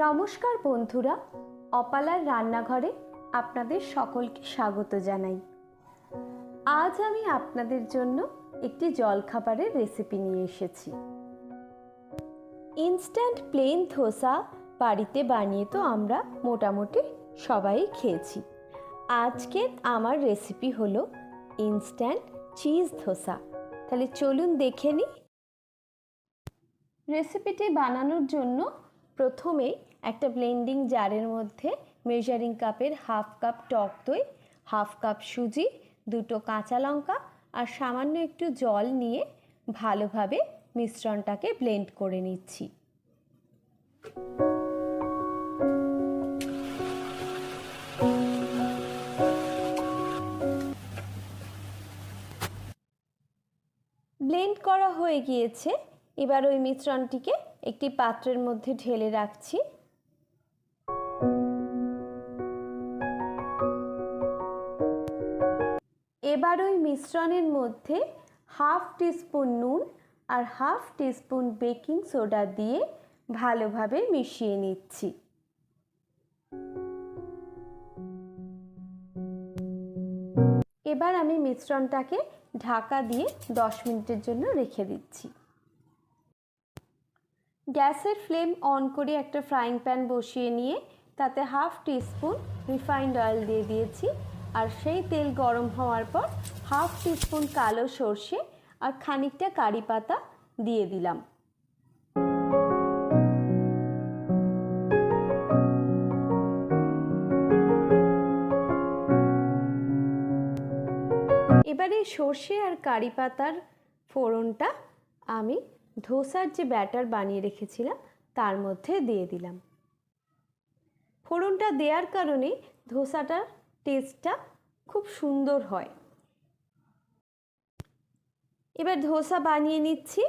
নমস্কার বন্ধুরা, অপালার রান্নাঘরে আপনাদের সকলকে স্বাগত জানাই। আজ আমি আপনাদের জন্য একটি জলখাবারের রেসিপি নিয়ে এসেছি। ইনস্ট্যান্ট প্লেন ধোসা বাড়িতে বানিয়ে তো আমরা মোটামুটি সবাই খেয়েছি। আজকের আমার রেসিপি হলো ইনস্ট্যান্ট চিজ ধোসা। তাহলে চলুন দেখে নিই। রেসিপিটি বানানোর জন্য প্রথমে একটা ব্লেন্ডিং জারের মধ্যে মেজারিং কাপের হাফ কাপ টক দই হাফ কাপ সুজি, দুটো কাঁচা লঙ্কা আর সামান্য একটু জল নিয়ে ভালোভাবে মিশ্রণটাকে ব্লেন্ড করে নিচ্ছি। ব্লেন্ড করা হয়ে গিয়েছে। এবার ওই মিশ্রণটিকে একটি পাত্রের মধ্যে ঢেলে রাখছি। এবার ওই মিশ্রণের মধ্যে হাফ টিস্পুন নুন আর হাফ টিস্পুন বেকিং সোডা দিয়ে ভালোভাবে মিশিয়ে নিচ্ছি। এবার আমি মিশ্রণটাকে ঢাকা দিয়ে দশ মিনিটের জন্য রেখে দিচ্ছি। গ্যাসের ফ্লেম অন করে একটা ফ্রাইং প্যান বসিয়ে নিয়ে তাতে হাফ টিস্পুন রিফাইন্ড অয়েল দিয়ে দিয়েছি। আর সেই তেল গরম হওয়ার পর হাফ টিস্পুন কালো সর্ষে আর খানিকটা কারি পাতা দিয়ে দিলাম। এবারে সর্ষে আর কারি পাতার ফোড়নটা আমি ধোসার যে ব্যাটার বানিয়ে রেখেছিলাম, তার মধ্যে দিয়ে দিলাম। ফোড়নটা দেওয়ার কারণে ধোসাটার টেস্টটা খুব সুন্দর হয়। এবার ধোসা বানিয়ে নিচ্ছি।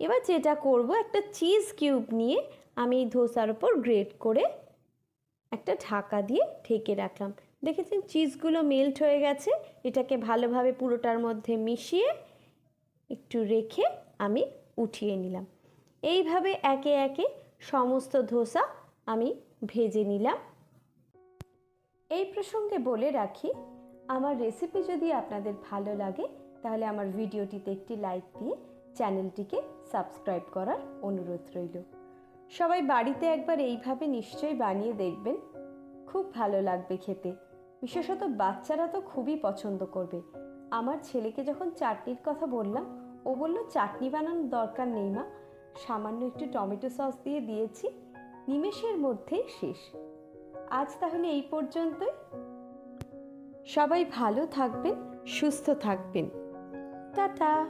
এবার যেটা করব, একটা চিজ কিউব নিয়ে আমি এই ধোসার ওপর গ্রেট করে একটা ঢাকা দিয়ে ঢেকে রাখলাম। দেখেছেন, চিজগুলো মেল্ট হয়ে গেছে। এটাকে ভালোভাবে পুরোটার মধ্যে মিশিয়ে একটু রেখে আমি উঠিয়ে নিলাম। এইভাবে একে একে সমস্ত ধোসা আমি ভেজে নিলাম। এই প্রসঙ্গে বলে রাখি, আমার রেসিপি যদি আপনাদের ভালো লাগে, তাহলে আমার ভিডিওটিতে একটি লাইক দিয়ে চ্যানেলটিকে সাবস্ক্রাইব করার অনুরোধ রইল। সবাই বাড়িতে একবার এইভাবে নিশ্চয়ই বানিয়ে দেখবেন। খুব ভালো লাগবে খেতে। বিশেষত বাচ্চারা তো খুবই পছন্দ করবে। আমার ছেলেকে যখন চাটনির কথা বললাম, ও বলল, চাটনি বানানোর দরকার নেই মা। সামান্য একটু টমেটো সস দিয়ে দিয়েছি। নিমেষের মধ্যেই শেষ। আজ তাহলে এই পর্যন্তই। সবাই ভালো থাকবেন সুস্থ থাকবেন। টাটা।